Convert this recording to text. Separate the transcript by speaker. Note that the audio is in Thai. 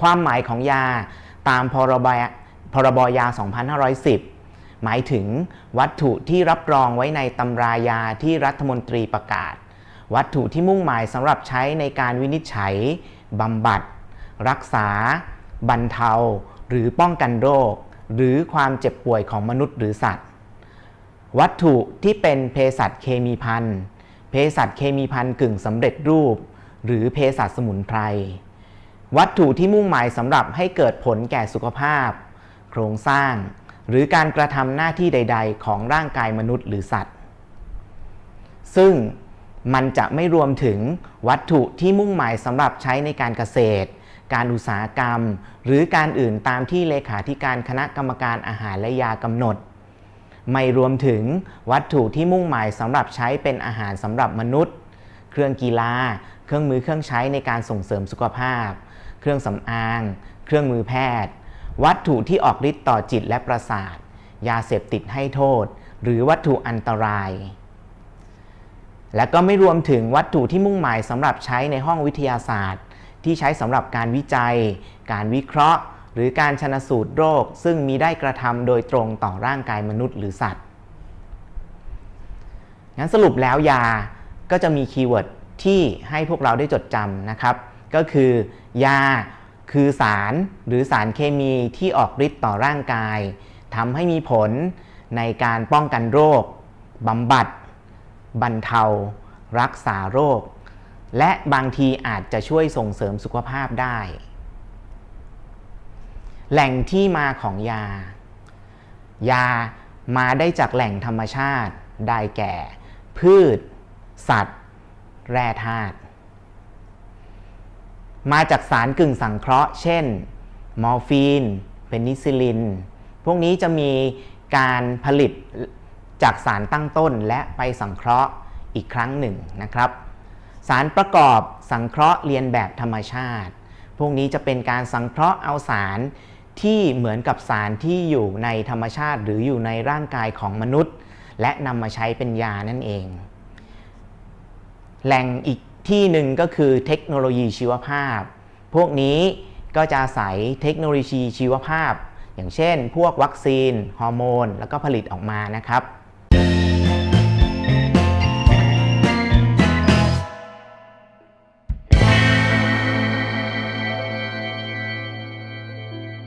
Speaker 1: ความหมายของยาตามพรบพรบยา 2510 หมายถึงวัตถุที่รับรองไว้ในตำรายาที่รัฐมนตรีประกาศ วัตถุที่มุ่งหมายสำหรับใช้ในการวินิจฉัยบำบัด รักษา บรรเทา หรือป้องกันโรค หรือความเจ็บป่วยของมนุษย์หรือสัตว์ วัตถุที่เป็นเภสัชเคมีพันเภสัชเคมีพันกึ่งสำเร็จรูป หรือเภสัชสมุนไพร วัตถุที่มุ่งหมายสำหรับให้เกิดผลแก่สุขภาพ โครงสร้าง หรือการกระทำหน้าที่ใด ๆ ของร่างกายมนุษย์หรือสัตว์ ซึ่งมันจะไม่รวมถึงวัตถุที่มุ่งหมายสำหรับใช้ในการเกษตร การอุตสาหกรรม หรือการอื่นตามที่เลขาธิการคณะกรรมการอาหารและยากำหนด ไม่รวมถึงวัตถุที่มุ่งหมายสำหรับใช้เป็นอาหารสำหรับมนุษย์ เครื่องกีฬา เครื่องมือเครื่องใช้ในการส่งเสริมสุขภาพ เครื่องสำอาง เครื่องมือแพทย์ วัตถุที่ออกฤทธิ์ต่อจิตและประสาท ยาเสพติดให้โทษ หรือวัตถุอันตราย และก็ไม่รวมถึงวัตถุที่มุ่งหมายสำหรับใช้ในห้องวิทยาศาสตร์ ที่ใช้สำหรับการวิจัย การวิเคราะห์ หรือการชนสูตรโรค ซึ่งมีได้กระทำโดยตรงต่อร่างกายมนุษย์หรือสัตว์งั้นสรุปแล้วยาก็จะมีคีย์เวิร์ด ที่ให้พวกเราได้จดจำนะครับ ก็คือยาคือสารหรือสารเคมีที่ออกฤทธิ์ต่อร่างกายทำให้มีผลในการป้องกันโรคบำบัด บรรเทา รักษาโรค และบางทีอาจจะช่วยส่งเสริมสุขภาพได้ แหล่งที่มาของยา ยามาได้จากแหล่งธรรมชาติ ได้แก่ พืช สัตว์ แร่ธาตุมาจากสารกึ่งสังเคราะห์ เช่น มอร์ฟีน เพนิซิลิน พวกนี้จะมีการผลิตจากสารตั้งต้นและไปสังเคราะห์อีกครั้งหนึ่งนะครับ สารประกอบสังเคราะห์เรียนแบบธรรมชาติ พวกนี้จะเป็นการสังเคราะห์เอาสารที่เหมือนกับสารที่อยู่ในธรรมชาติ หรืออยู่ในร่างกายของมนุษย์ และนำมาใช้เป็นยานั่นเอง แหล่งอีกที่หนึ่งก็คือเทคโนโลยีชีวภาพ พวกนี้ก็จะอาศัยเทคโนโลยีชีวภาพ อย่างเช่น พวกวัคซีน ฮอร์โมน แล้วก็ผลิตออกมานะครับ